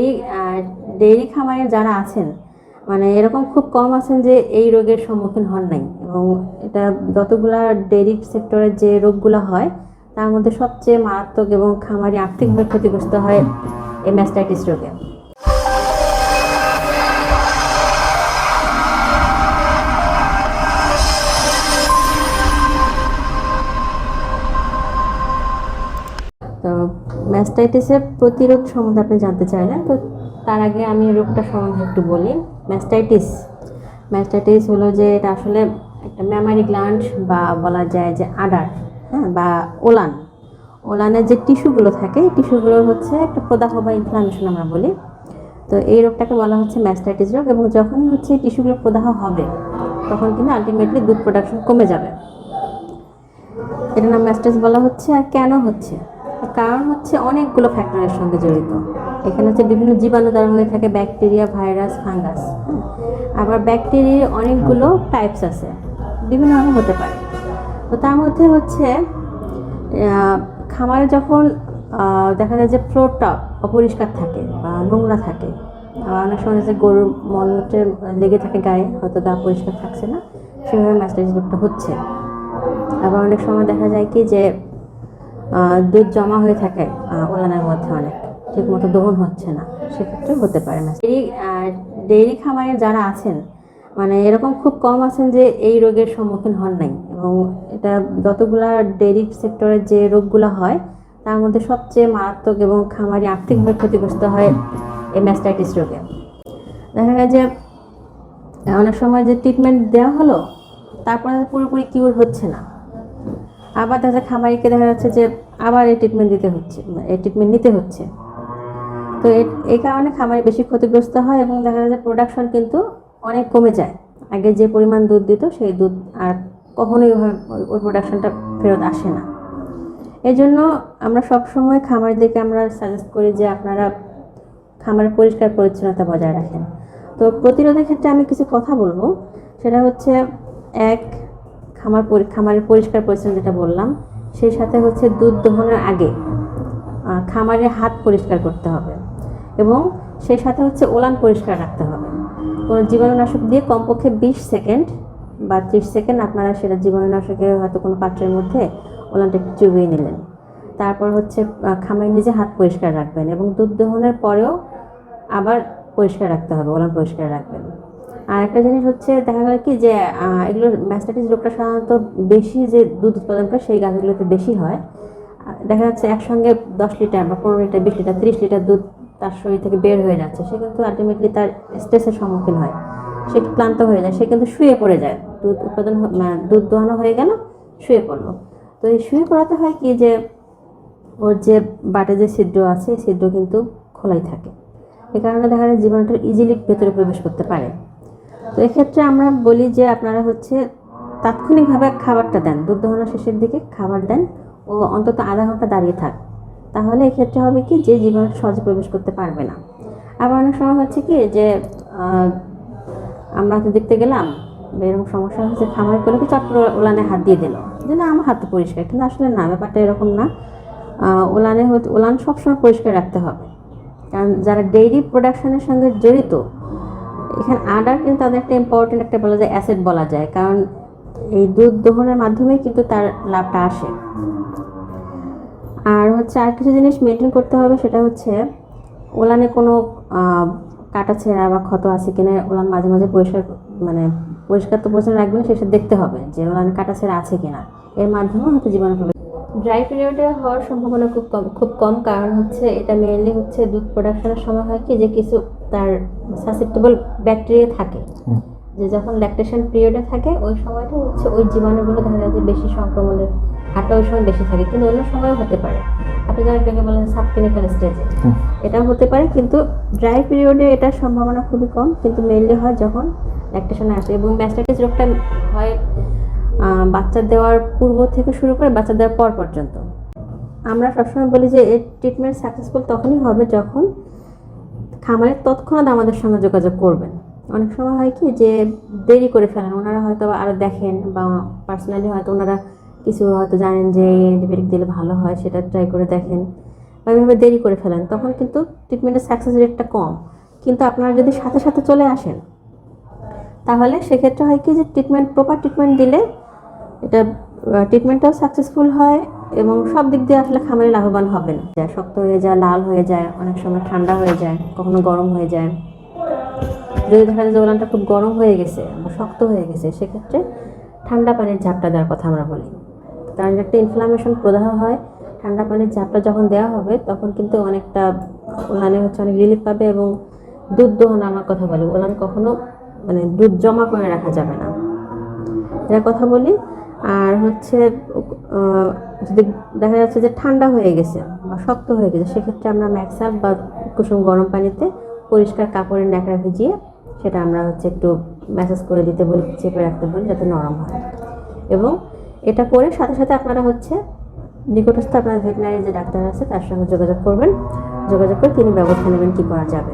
এই ডেইরি খামারে যারা আছেন মানে এরকম খুব কম আছেন যে এই রোগের সম্মুখীন হন নাই। এবং এটা যতগুলা ডেইরি সেক্টরের যে রোগগুলো হয়, তার মধ্যে সবচেয়ে মারাত্মক এবং খামারি আর্থিকভাবে ক্ষতিগ্রস্ত হয় এই ম্যাস্টাইটিস রোগে। তো ম্যাস্টাইটিসের প্রতিরোধ সম্বন্ধে আপনি জানতে চাইলেন, তো তার আগে আমি রোগটা সম্বন্ধে একটু বলি। ম্যাস্টাইটিস ম্যাস্টাইটিস হলো যে এটা আসলে একটা মেমারি গ্ল্যান্ড বা বলা যায় যে আডার হ্যাঁ বা ওলান। ওলানের যে টিস্যুগুলো থাকে, এই হচ্ছে একটা প্রদাহ বা ইনফ্লামেশন আমরা বলি। তো এই রোগটাকে বলা হচ্ছে ম্যাস্টাইটিস রোগ এবং যখনই হচ্ছে টিস্যুগুলো প্রদাহ হবে, তখন কিন্তু আলটিমেটলি দুধ প্রোডাকশন কমে যাবে। এটার নাম ম্যাস্টাইটিস বলা হচ্ছে আর কেন হচ্ছে? কারণ হচ্ছে অনেকগুলো ফ্যাক্টরের সঙ্গে জড়িত। এখানে হচ্ছে বিভিন্ন জীবাণু দ্বারা হয়ে থাকে ব্যাকটেরিয়া ভাইরাস ফাঙ্গাস আবার ব্যাকটেরিয়ার অনেকগুলো টাইপস আছে। বিভিন্ন রকম হতে পারে। তো তার মধ্যে হচ্ছে খামারে যখন দেখা যায় যে ফ্লোরটা অপরিষ্কার থাকে বা নোংরা থাকে অনেক সময় যে গরুর মলমূত্রের লেগে থাকে গায়ে, হয়তো গা পরিষ্কার থাকছে না, সেভাবে ম্যাস্টাইটিস রোগটা হচ্ছে। আবার অনেক সময় দেখা যায় কি যে দুধ জমা হয়ে থাকে ওলানের মধ্যে অনেক। ঠিক মতো দহন হচ্ছে না, সেক্ষেত্রে হতে পারে না। ডেইরি ডেইরি খামারে যারা আছেন মানে এরকম খুব কম আছেন যে এই রোগের সম্মুখীন হন নাই। এবং এটা যতগুলা ডেইরি সেক্টরের যে রোগগুলো হয়, তার মধ্যে সবচেয়ে মারাত্মক এবং খামারি আর্থিকভাবে ক্ষতিগ্রস্ত হয় এই ম্যাস্টাইটিস রোগে। দেখা যায় যে, অনেক সময় যে ট্রিটমেন্ট দেওয়া হলো, তারপরে পুরোপুরি কিউর হচ্ছে না। আবার দেখা যায় খামারিকে দেখা যাচ্ছে যে আবার এই ট্রিটমেন্ট দিতে হচ্ছে, এই ট্রিটমেন্ট নিতে হচ্ছে। তো এই কারণে খামারি বেশি ক্ষতিগ্রস্ত হয় এবং দেখা যাচ্ছে প্রোডাকশন কিন্তু অনেক কমে যায়। আগে যে পরিমাণ দুধ দিত, সেই দুধ আর কখনোই ওই প্রোডাকশনটা ফেরত আসে না। এই জন্য আমরা সবসময় খামারিদেরকে আমরা সাজেস্ট করি যে আপনারা খামারের পরিষ্কার পরিচ্ছন্নতা বজায় রাখেন। তো প্রতিরোধের ক্ষেত্রে আমি কিছু কথা বলব। সেটা হচ্ছে, এক খামার পরি- খামারের পরিষ্কার পরিচ্ছন্ন যেটা বললাম, সেই সাথে হচ্ছে দুধ দোহনের আগে খামারের হাত পরিষ্কার করতে হবে এবং সেই সাথে হচ্ছে ওলান পরিষ্কার রাখতে হবে। কোনো জীবাণুনাশক দিয়ে কমপক্ষে বিশ সেকেন্ড বা ত্রিশ সেকেন্ড আপনারা সেটা জীবাণুনাশকে হয়তো কোনো পাত্রের মধ্যে ওলানটা একটু চুবিয়ে নিলেন। তারপর হচ্ছে খামারে নিজে হাত পরিষ্কার রাখবেন এবং দুধ দোহনের পরেও আবার পরিষ্কার রাখতে হবে, ওলান পরিষ্কার রাখবেন। আর একটা জিনিস হচ্ছে, দেখা গেল কি যে এগুলো ম্যাস্টাইটিস রোগটা সাধারণত বেশি যে দুধ উৎপাদন করে সেই গাছগুলোতে বেশি হয়। দেখা যাচ্ছে একসঙ্গে দশ লিটার বা পনেরো লিটার, বিশ লিটার, তিরিশ লিটার দুধ তার শরীর থেকে বের হয়ে যাচ্ছে। সে কিন্তু আলটিমেটলি তার স্ট্রেসের সম্মুখীন হয়। সে ক্লান্ত হয়ে যায়, সে কিন্তু শুয়ে পড়ে যায়। দুধ উৎপাদন মানে দুধ দোহানো হয়ে গেল, শুয়ে পড়ল। তো এই শুয়ে পড়াতে হয় কি যে, ওর যে বাটে যে ছিদ্র আছে ছিদ্র কিন্তু খোলাই থাকে। এই কারণে দেখা যায় জীবাণুটা ইজিলি ভেতরে প্রবেশ করতে পারে। তো এক্ষেত্রে আমরা বলি যে আপনারা হচ্ছে তাৎক্ষণিকভাবে খাবারটা দেন দুধ দোহানোর শেষের দিকে খাবার দেন ও অন্তত আধা ঘণ্টা দাঁড়িয়ে থাক। তাহলে এক্ষেত্রে হবে কি যে জীবাণু সহজে প্রবেশ করতে পারবে না। আবার অনেক সময় হচ্ছে কি যে আমরা তো দেখতে গেলাম এরকম সমস্যা হচ্ছে খামার করে কি চট ওলানে হাত দিয়ে দিল। যে না, আমার হাত পরিষ্কার, কিন্তু আসলে না, ব্যাপারটা এরকম না। ওলানে হচ্ছে, ওলান সবসময় পরিষ্কার রাখতে হবে। কারণ যারা ডেইরি প্রোডাকশনের সঙ্গে জড়িত এখানে আডার কিন্তু তাদের একটা ইম্পর্টেন্ট একটা বলা যায় অ্যাসেট বলা যায়। কারণ এই দুধ দোহনের মাধ্যমে কিন্তু তার লাভটা আসে। আর হচ্ছে আর কিছু জিনিস মেনটেন করতে হবে সেটা হচ্ছে ওলানে কোনো কাটা ছেঁড়া বা ক্ষত আছে কিনা, ওলান মাঝে মাঝে পরিষ্কার মানে পরিষ্কার তো পরিষ্কার রাখবেন, সেটা দেখতে হবে যে ওলানে কাটা ছেঁড়া আছে কিনা। এর মাধ্যমে হয়তো প্রবেশ ড্রাই পিরিয়ডে হওয়ার সম্ভাবনা খুব কম খুব কম, কারণ হচ্ছে এটা মেনলি হচ্ছে দুধ প্রোডাকশনের সময় হয় কি, যে কিছু তার সাসেপ্টেবল ব্যাকটেরিয়া থাকে। যে যখন ল্যাকটেশন পিরিয়ডে থাকে ওই সময়টা হচ্ছে ওই জীবাণুগুলো দেখা যায় যে বেশি সংক্রমণের হারটা ওই সময় বেশি থাকে কিন্তু অন্য সময়ও হতে পারে। আপনি যেন এটাকে বলেন সাব ক্লিনিক্যাল স্টেজে। এটাও হতে পারে কিন্তু ড্রাই পিরিয়ডে এটার সম্ভাবনা খুবই কম কিন্তু মেনলি হয় যখন ল্যাকটেশনে আসে। এবং ম্যাস্টাইটিস রোগটা হয় বাচ্চা দেওয়ার পূর্ব থেকে শুরু করে বাচ্চা দেওয়ার পর পর্যন্ত। আমরা সবসময় বলি যে এর ট্রিটমেন্ট সাকসেসফুল তখনই হবে যখন খামারের তৎক্ষণাৎ আমাদের সঙ্গে যোগাযোগ করবেন। অনেক সময় হয় কি যে দেরি করে ফেলেন, ওনারা হয়তো আরও দেখেন বা পার্সোনালি হয়তো ওনারা কিছু হয়তো জানেন যে অ্যান্টিবায়োটিক দিলে ভালো হয়, সেটা ট্রাই করে দেখেন বা ওইভাবে দেরি করে ফেলেন, তখন কিন্তু ট্রিটমেন্টের সাকসেস রেটটা কম। কিন্তু আপনারা যদি সাথে সাথে চলে আসেন, তাহলে সেক্ষেত্রে হয় কি যে ট্রিটমেন্ট প্রপার ট্রিটমেন্ট দিলে এটা ট্রিটমেন্টটাও সাকসেসফুল হয় এবং সব দিক দিয়ে আসলে খামারে লাভবান হবেন। যা শক্ত হয়ে যায়, লাল হয়ে যায়, অনেক সময় ঠান্ডা হয়ে যায়, কখনো গরম হয়ে যায়। যদি দেখা যায় ওলানটা খুব গরম হয়ে গেছে শক্ত হয়ে গেছে, সেক্ষেত্রে ঠান্ডা পানির ঝাপটা দেওয়ার কথা আমরা বলি। কারণ একটা ইনফ্লামেশন প্রদাহ হয়, ঠান্ডা পানির ঝাপটা যখন দেওয়া হবে, তখন কিন্তু অনেকটা ওলানে হচ্ছে অনেক রিলিফ পাবে এবং দুধ দোহন আমার কথা বলি। ওলান কখনো মানে দুধ জমা করে রাখা যাবে না। এটার কথা বলি আর হচ্ছে যদি দেখা যাচ্ছে যে ঠান্ডা হয়ে গেছে বা শক্ত হয়ে গেছে, সেক্ষেত্রে আমরা ম্যাক্সাপ বা কুসুম গরম পানিতে পরিষ্কার কাপড়ের ন্যাকড়া ভিজিয়ে সেটা আমরা হচ্ছে একটু ম্যাসাজ করে দিতে বলি, চেপে রাখতে বলি যাতে নরম হয়। এবং এটা করে সাথে সাথে আপনারা হচ্ছে নিকটস্থ আপনার ভেটেনারি যে ডাক্তার আছে তার সঙ্গে যোগাযোগ করবেন। যোগাযোগ করে তিনি ব্যবস্থা নেবেন কী করা যাবে।